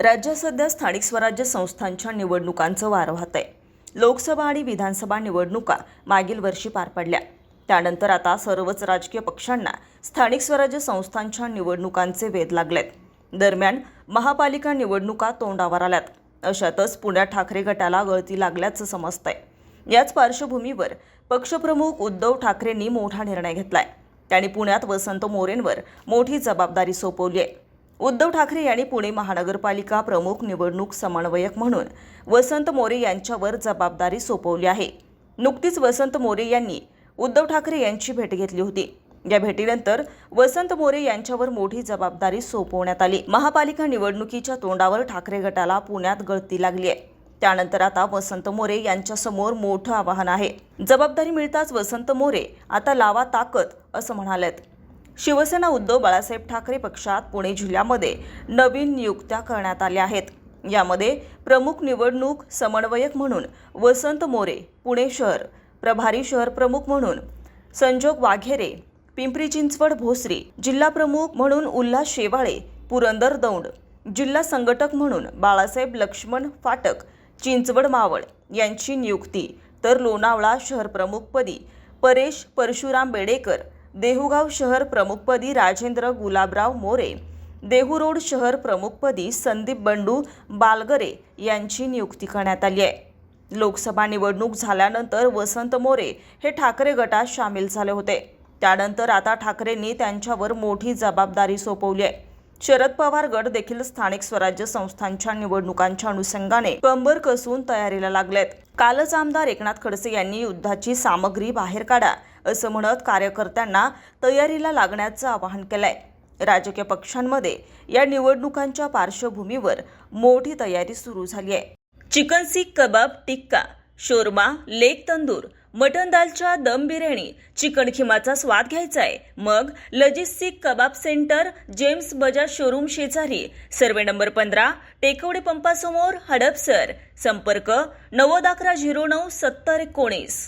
राज्यात सध्या स्थानिक स्वराज्य संस्थांच्या निवडणुकांचं वारं वाहत आहे लोकसभा आणि विधानसभा निवडणुका मागील वर्षी पार पडल्या. त्यानंतर आता सर्वच राजकीय पक्षांना स्थानिक स्वराज्य संस्थांच्या निवडणुकांचे वेध लागलेत. दरम्यान महापालिका निवडणुका तोंडावर आल्यात. अशातच पुण्यात ठाकरे गटाला गळती लागल्याचं समजतंय. याच पार्श्वभूमीवर पक्षप्रमुख उद्धव ठाकरेंनी मोठा निर्णय घेतलाय. त्यांनी पुण्यात वसंत मोरेंवर मोठी जबाबदारी सोपवली आहे उद्धव ठाकरे यांनी पुणे महानगरपालिका प्रमुख निवडणूक समन्वयक म्हणून वसंत मोरे यांच्यावर जबाबदारी सोपवली आहे. नुकतीच वसंत मोरे यांनी उद्धव ठाकरे यांची भेट घेतली होती. या भेटीनंतर वसंत मोरे यांच्यावर मोठी जबाबदारी सोपवण्यात आली. महापालिका निवडणुकीच्या तोंडावर ठाकरे गटाला पुण्यात गळती लागली आहे. त्यानंतर आता वसंत मोरे यांच्यासमोर मोठं आव्हान आहे. जबाबदारी मिळताच वसंत मोरे आता लावा ताकद असं म्हणालेत. शिवसेना उद्धव बाळासाहेब ठाकरे पक्षात पुणे जिल्ह्यामध्ये नवीन नियुक्त्या करण्यात आल्या आहेत. यामध्ये प्रमुख निवडणूक समन्वयक म्हणून वसंत मोरे पुणे शहर प्रभारी शहर प्रमुख म्हणून संजोग वाघेरे पिंपरी चिंचवड भोसरी जिल्हा प्रमुख म्हणून उल्हास शेवाळे पुरंदर दौंड जिल्हा संघटक म्हणून बाळासाहेब लक्ष्मण फाटक चिंचवड मावळ यांची नियुक्ती तर लोणावळा शहर प्रमुखपदी परेश परशुराम बेडेकर देहूगाव शहर प्रमुखपदी राजेंद्र गुलाबराव मोरे देहू रोड शहर प्रमुखपदी संदीप बंडू बालगरे यांची नियुक्ती करण्यात आली आहे. लोकसभा निवडणूक झाल्यानंतर वसंत मोरे हे ठाकरे गटात सामील झाले होते. त्यानंतर आता ठाकरेंनी त्यांच्यावर मोठी जबाबदारी सोपवली आहे. शरद पवार गट देखील स्थानिक स्वराज्य संस्थांच्या निवडणुकांच्या अनुषंगाने कंबर कसून तयारीला लागलेत. कालच आमदार एकनाथ खडसे यांनी युद्धाची सामग्री बाहेर काढा असं म्हणत कार्यकर्त्यांना तयारीला लागण्याचं आवाहन केलंय. राजकीय पक्षांमध्ये या निवडणुकांच्या पार्श्वभूमीवर मोठी तयारी सुरू झाली आहे. Chicken seekh kebab tikka shawarma leg tandoor mutton दालच्या दम बिर्याणी चिकन खिमाचा स्वाद घ्यायचा आहे मग logistic kebab centre James Bajaj showroom शेजारी सर्वे नंबर पंधरा टेकवडे पंपासमोर हडपसर. संपर्क नव्वद अकरा झिरो नऊ सत्तर एकोणीस.